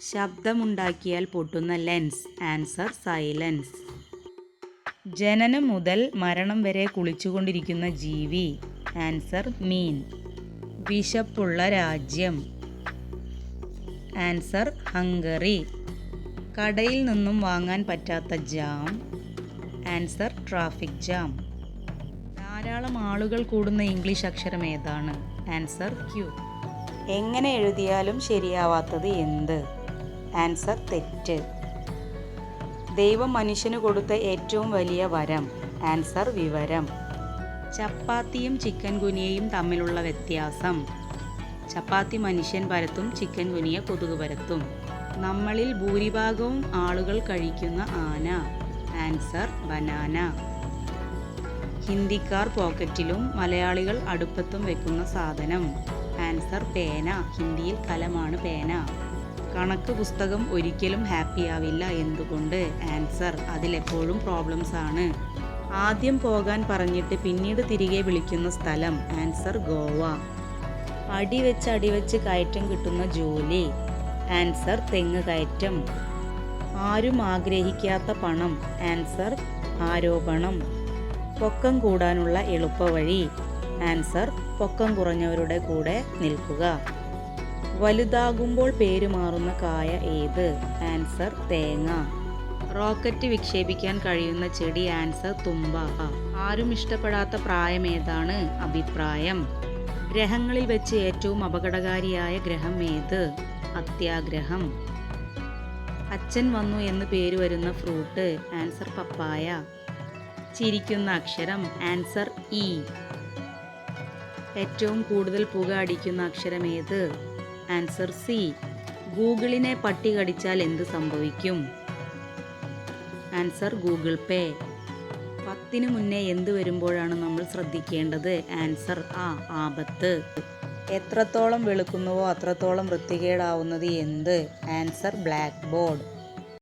ശബ്ദമുണ്ടാക്കിയാൽ പൊട്ടുന്ന lens. Answer silence. ജനനം മുതൽ മരണം വരെ കുളിച്ചുകൊണ്ടിരിക്കുന്ന ജീവി. ആൻസർ മീൻ. വിശപ്പുള്ള രാജ്യം. Answer Hungary. കടയിൽ നിന്നും വാങ്ങാൻ പറ്റാത്ത ജാം. Answer traffic jam. ധാരാളം ആളുകൾ കൂടുന്ന ഇംഗ്ലീഷ് അക്ഷരം ഏതാണ്? Answer Q. എങ്ങനെ എഴുതിയാലും ശരിയാവാത്തത് എന്ത്? ആൻസർ തെറ്റ്. ദൈവം മനുഷ്യന് കൊടുത്ത ഏറ്റവും വലിയ വരം. ആൻസർ വിവരം. ചപ്പാത്തിയും ചിക്കൻ ഗുനിയയും തമ്മിലുള്ള വ്യത്യാസം. ചപ്പാത്തി മനുഷ്യൻ പരത്തും ചിക്കൻ ഗുനിയ കൊതുക് പരത്തും. നമ്മളിൽ ഭൂരിഭാഗവും ആളുകൾ കഴിക്കുന്ന ആന. Answer banana. ഹിന്ദിക്കാർ പോക്കറ്റിലും മലയാളികൾ അടുപ്പത്തും വെക്കുന്ന സാധനം. ആൻസർ പേന. ഹിന്ദിയിൽ കലമാണ് പേന. കണക്ക് പുസ്തകം ഒരിക്കലും ഹാപ്പി ആവില്ല എന്തുകൊണ്ട്? ആൻസർ. അതിലെപ്പോഴും പ്രോബ്ലംസ് ആണ്. ആദ്യം പോകാൻ പറഞ്ഞിട്ട് പിന്നീട് തിരികെ വിളിക്കുന്ന സ്ഥലം. ആൻസർ ഗോവ. അടി അടിവെച്ച് അടിവെച്ച് കയറ്റം കിട്ടുന്ന ജോലി. ആൻസർ തെങ്ങ് കയറ്റം. ആരും ആഗ്രഹിക്കാത്ത പണം. ആൻസർ ആരോപണം. പൊക്കം കൂടാനുള്ള എളുപ്പവഴി. ആൻസർ പൊക്കം കുറഞ്ഞവരുടെ കൂടെ നിൽക്കുക. വലുതാകുമ്പോൾ പേര് മാറുന്ന കായ ഏത്? ആൻസർ തേങ്ങ. റോക്കറ്റ് വിക്ഷേപിക്കാൻ കഴിയുന്ന ചെടി ആൻസർ തുമ്പ. ആരും ഇഷ്ടപ്പെടാത്ത പ്രായം ഏതാണ്? അഭിപ്രായം. ഗ്രഹങ്ങളിൽ വെച്ച് ഏറ്റവും അപകടകാരിയായ ഗ്രഹം ഏത്? അത്യാഗ്രഹം. അച്ഛൻ വന്നു എന്ന് പേര് വരുന്ന ഫ്രൂട്ട് ആൻസർ പപ്പായ. ചിരിക്കുന്ന അക്ഷരം ആൻസർ ഇ. ഏറ്റവും കൂടുതൽ പുക അടിക്കുന്ന അക്ഷരം ഏത്? Answer C. ഗൂഗിളിനെ പട്ടി കടിച്ചാൽ എന്ത് സംഭവിക്കും? Answer Google Pay. പത്തിന് മുന്നേ എന്ത് വരുമ്പോഴാണ് നമ്മൾ ശ്രദ്ധിക്കേണ്ടത്? ആൻസർ ആ ആപത്ത്. എത്രത്തോളം വെളുക്കുന്നുവോ അത്രത്തോളം വൃത്തികേടാവുന്നത് എന്ത്? Answer blackboard.